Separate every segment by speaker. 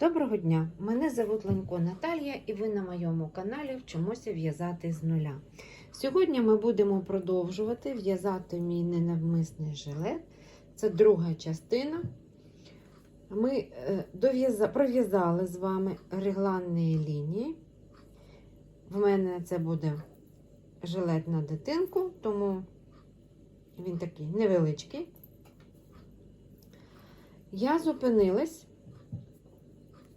Speaker 1: Доброго дня! Мене звуть Ленько Наталія і ви на моєму каналі вчимося в'язати з нуля. Сьогодні ми будемо продовжувати в'язати мій ненавмисний жилет. Це друга частина. Ми е, пров'язали з вами регланні лінії. В мене це буде жилет на дитинку, тому він такий невеличкий. Я зупинилась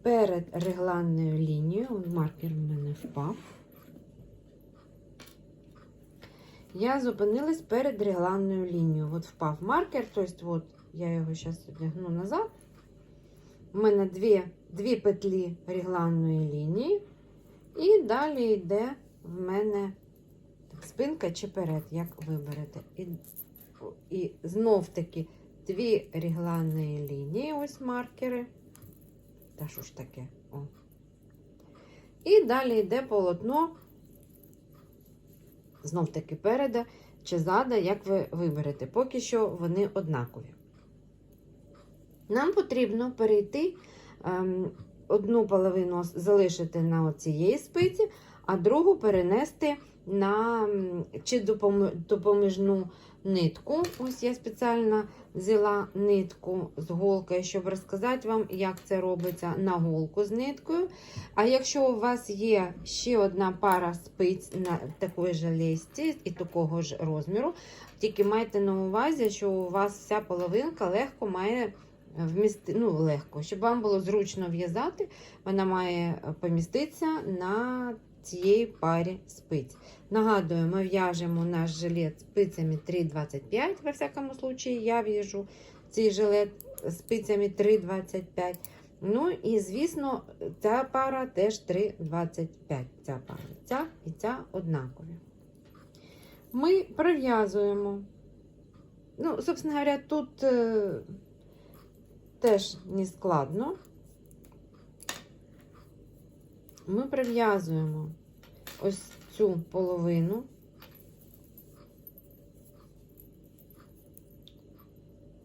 Speaker 1: перед регланною лінією. Маркер в мене впав. Я зупинилась перед регланною лінією. От впав маркер, тобто от я його зараз одягну назад. У мене дві, дві петлі регланної лінії. І далі йде в мене спинка чи перед, як виберете. І, і знов таки дві регланні лінії, ось маркери. Та що ж таке? О. І далі йде полотно, знов таки переда чи зада, як ви виберете. Поки що вони однакові. Нам потрібно перейти ем, одну половину залишити на цієї спиці, а другу перенести на чи допом- допоміжну нитку. Ось я спеціально взяла нитку з голкою, щоб розказати вам, як це робиться на голку з ниткою. А якщо у вас є ще одна пара спиць на такої ж лесті і такого ж розміру, тільки майте на увазі, що у вас вся половинка легко має вмісти, ну, легко, щоб вам було зручно в'язати, вона має поміститися на цієї парі спиць. Нагадую, ми в'яжемо наш жилет спицями 3,25, во всякому случаї, я в'яжу цей жилет спицями 3,25. Ну і, звісно, ця пара теж 3,25. Ця пара, ця і ця однакові. Ми пров'язуємо. Ну, собственно говоря, тут е, теж не складно. Ми прив'язуємо ось цю половину.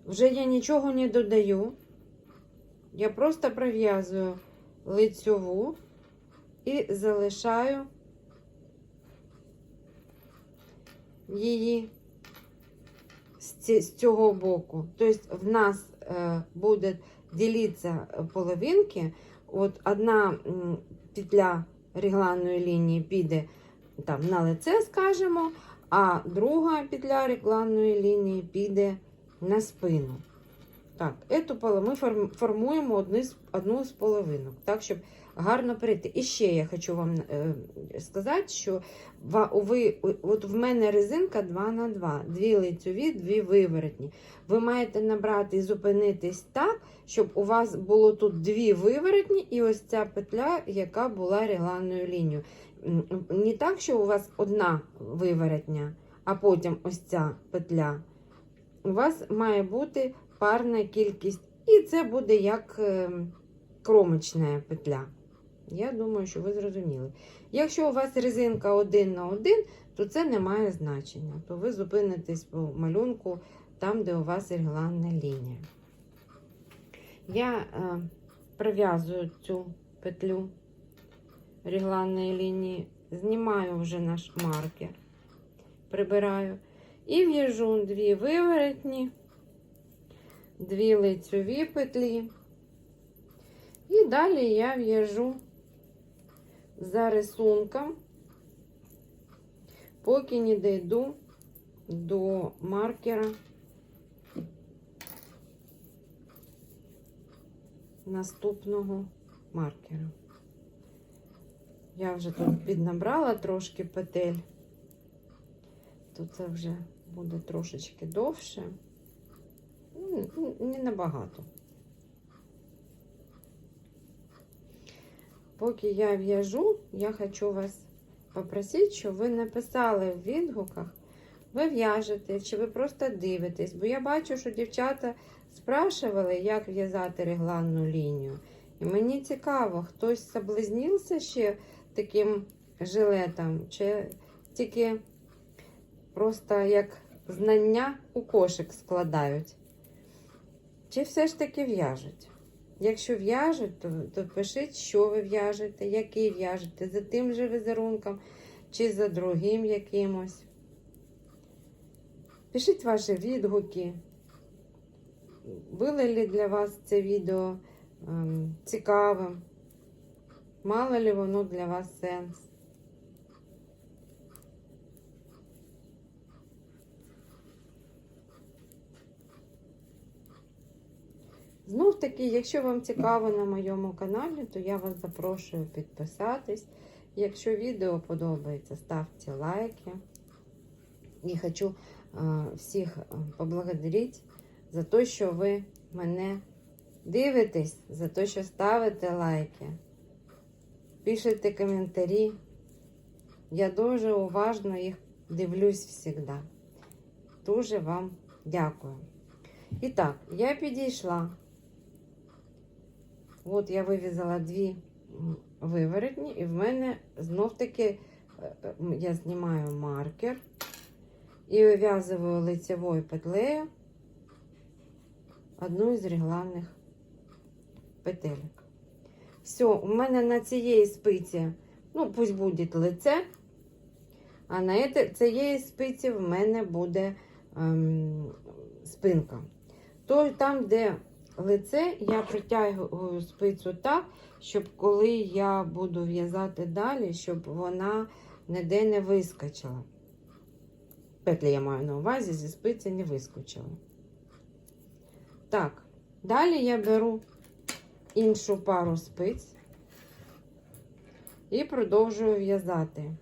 Speaker 1: Вже я нічого не додаю. Я просто прив'язую лицьову і залишаю її з цього боку. Тобто в нас е, буде ділитися половинки. От одна петля регланної лінії піде там на лице, скажімо, а друга петля регланної лінії піде на спину. Так, ми формуємо одну з половинок, так, щоб гарно перейти. І ще я хочу вам е, сказати, що ви, от в мене резинка 2 на 2 дві лицьові, дві виворотні. Ви маєте набрати і зупинитись так, щоб у вас було тут дві виворотні і ось ця петля, яка була регланною лінією. Не так, що у вас одна виворотня, а потім ось ця петля. У вас має бути парна кількість, і це буде як е, кромочна петля. Я думаю, що ви зрозуміли. Якщо у вас резинка один на один, то це не має значення. То ви зупинитесь по малюнку там, де у вас регланна лінія. Я е, прив'язую цю петлю регланної лінії, знімаю вже наш маркер, прибираю і в'яжу дві виворотні, дві лицьові петлі. І далі я в'яжу за рисунком, поки не дійду до маркера наступного маркера. Я вже тут піднабрала трошки петель, то це вже буде трошечки довше. Ну, Не набагато. Поки я в'яжу, я хочу вас попросити, щоб ви написали в відгуках, ви в'яжете, чи ви просто дивитесь. Бо я бачу, що дівчата спрашували, як в'язати регланну лінію. І мені цікаво, хтось соблазнився ще таким жилетом, чи тільки просто як знання у кошик складають. Чи все ж таки в'яжуть? Якщо в'яжуть, то, то пишіть, що ви в'яжете, який в'яжете, за тим же візерунком чи за другим якимось. Пишіть ваші відгуки. Було ли для вас це відео ем, цікавим? Мало ли воно для вас сенс? Таки, якщо вам цікаво на моєму каналі, то я вас запрошую підписатись. Якщо відео подобається, ставте лайки. І хочу е, всіх е, поблагодарити за те, що ви мене дивитесь, за те, що ставите лайки, пишете коментарі. Я дуже уважно їх дивлюсь завжди. Дуже вам дякую. І так, я підійшла. От я вив'язала дві виворотні, і в мене знов таки е, я знімаю маркер і вив'язую лицевою петлею одну із регланних петелек. Все, у мене на цієї спиці, ну, пусть буде лице, а на цієї спиці в мене буде ем, спинка. То там, де лице, я притягую спицю так, щоб коли я буду в'язати далі, щоб вона ніде не вискочила. Петлі я маю на увазі, зі спиці не вискочила. Так, далі я беру іншу пару спиць і продовжую в'язати.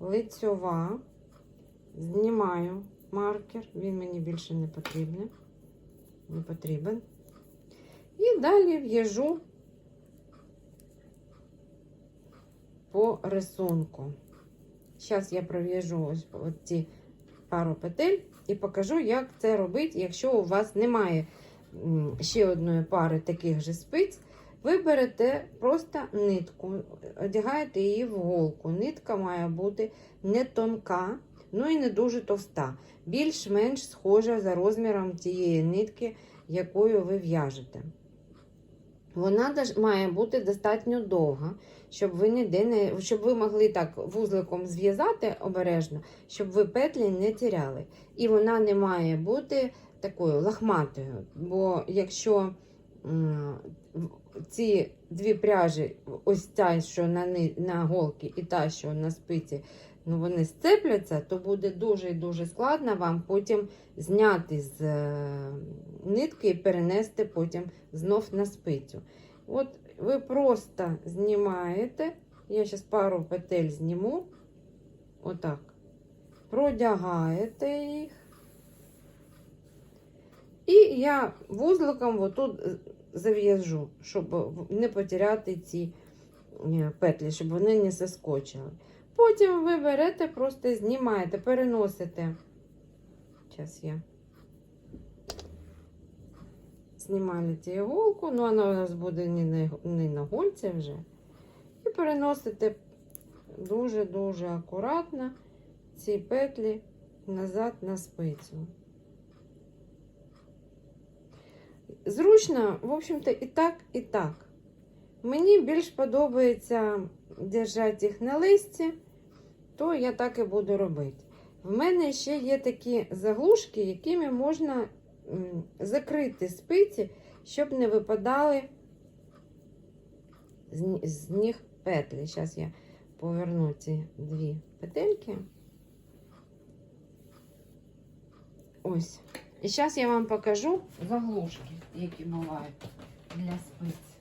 Speaker 1: Лицьова, знімаю маркер, він мені більше не потрібен. Не потрібен. І далі в'яжу по рисунку. Зараз я пров'яжу ось ці пару петель і покажу, як це робити, якщо у вас немає ще одної пари таких же спиць. Ви берете просто нитку, одягаєте її в голку. Нитка має бути не тонка, ну і не дуже товста. Більш-менш схожа за розміром тієї нитки, якою ви в'яжете. Вона має бути достатньо довга, щоб ви ніде не щоб ви могли так вузликом зв'язати обережно, щоб ви петлі не тіряли. І вона не має бути такою лахматою. Бо якщо ці дві пряжі, ось ця, що на, на голки, і та, що на спиці, ну вони сцепляться, то буде дуже і дуже складно вам потім зняти з е, нитки і перенести потім знов на спицю. От ви просто знімаєте, я зараз пару петель зніму, отак, продягаєте їх. І я вузликом отут зав'яжу, щоб не потеряти ці е, петлі, щоб вони не заскочили. Потім ви берете, просто знімаєте, переносите. Зараз я знімаю цю іголку, ну вона у нас буде не на гольці вже. І переносите дуже-дуже акуратно ці петлі назад на спицю. Зручно, в общем-то, і так, і так. Мені більш подобається держати їх на листі, то я так і буду робити. В мене ще є такі заглушки, якими можна закрити спиці, щоб не випадали з, них петлі. Зараз я поверну ці дві петельки. Ось. І зараз я вам покажу заглушки, які бувають для спиць.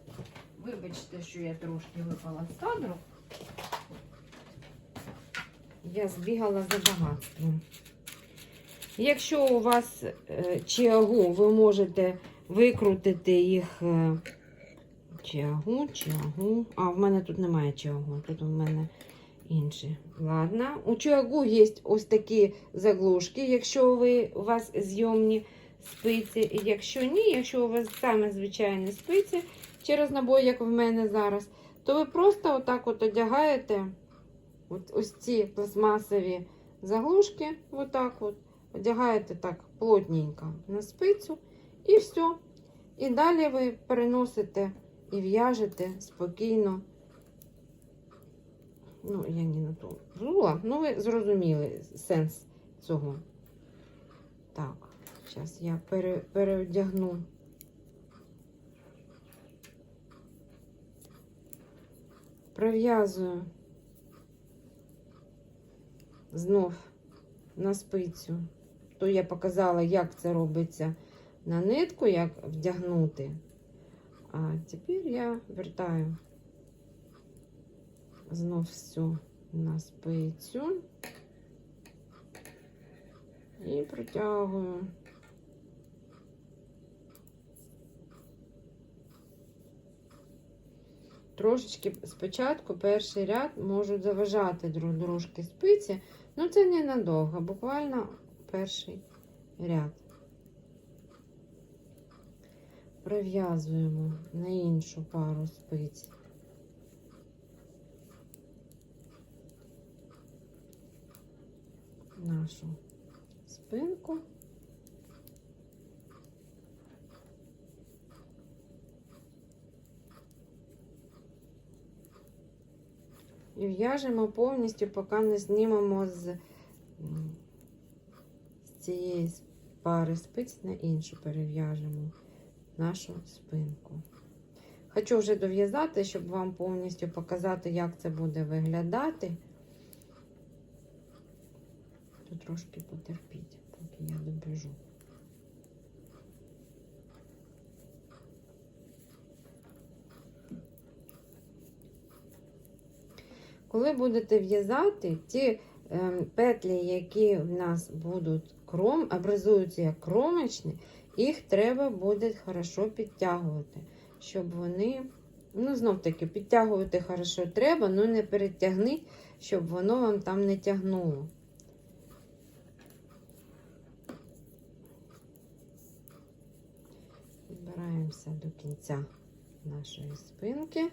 Speaker 1: Вибачте, що я трошки випала з кадру. Я збігала за багатством. Якщо у вас е, чиагу, ви можете викрутити їх е, чиагу, чиагу. А, в мене тут немає чиагу, тут у мене інші. Ладно. У чиагу є ось такі заглушки, якщо ви, у вас зйомні спиці. Якщо ні, якщо у вас саме звичайні спиці через набой, як в мене зараз, то ви просто отак от одягаєте от, ось ці пластмасові заглушки, отак от, одягаєте так плотненько на спицю, і все. І далі ви переносите і в'яжете спокійно. Ну, я не на ту взула. Ну, ви зрозуміли сенс цього. Так, зараз я пере, переодягну. Пров'язую знов на спицю. То я показала, як це робиться на нитку, як вдягнути. А тепер я вертаю знов всю на спицю і протягую. Трошечки спочатку перший ряд можуть заважати друг дружки спиці, ну це ненадовго, буквально перший ряд. Прив'язуємо на іншу пару спиць. Нашу спинку. І в'яжемо повністю, поки не знімемо з, з цієї пари спиць на іншу перев'яжемо нашу спинку. Хочу вже дов'язати, щоб вам повністю показати, як це буде виглядати. Тут трошки потерпіть, поки я добіжу. Коли будете в'язати, ті ем, петлі, які в нас будуть кром, образуються як кромочні, їх треба буде хорошо підтягувати, щоб вони, ну, знов таки, підтягувати хорошо треба, ну не перетягніть, щоб воно вам там не тягнуло. Збираємося до кінця нашої спинки.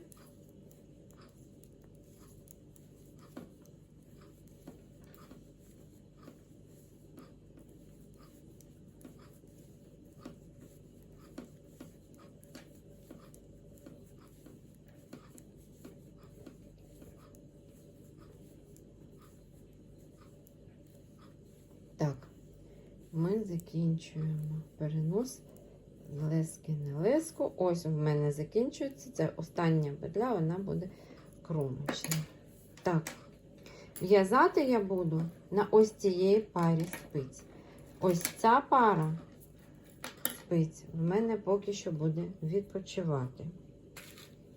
Speaker 1: Так, ми закінчуємо перенос лески на леску. Ось у мене закінчується. Це остання петля, вона буде кромочна. Так, в'язати я буду на ось цієї парі спиць. Ось ця пара спиць в мене поки що буде відпочивати.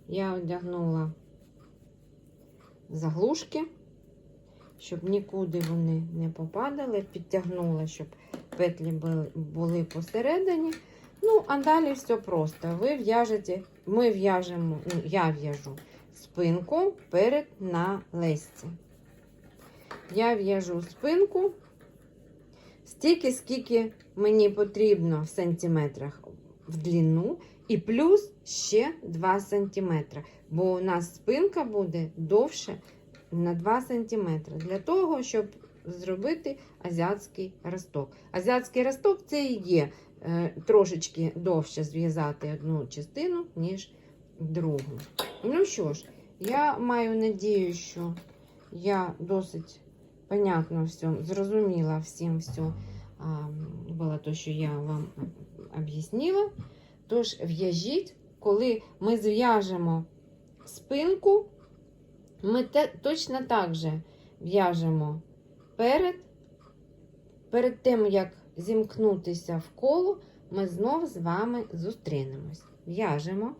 Speaker 1: Я одягнула заглушки щоб нікуди вони не попадали, підтягнула, щоб петлі були, посередині. Ну, а далі все просто. Ви в'яжете, ми в'яжемо, ну, я в'яжу спинку перед на лесці. Я в'яжу спинку стільки, скільки мені потрібно в сантиметрах в длину, і плюс ще 2 сантиметри, бо у нас спинка буде довше на 2 см для того, щоб зробити азіатський росток. Азіатський росток це і є е, трошечки довше зв'язати одну частину, ніж другу. Ну що ж, я маю надію, що я досить понятно все, зрозуміла всім все було те, що я вам об'яснила. Тож, в'яжіть, коли ми зв'яжемо спинку. Ми точно так же в'яжемо перед, перед тим, як зімкнутися в коло, ми знов з вами зустрінемось. В'яжемо.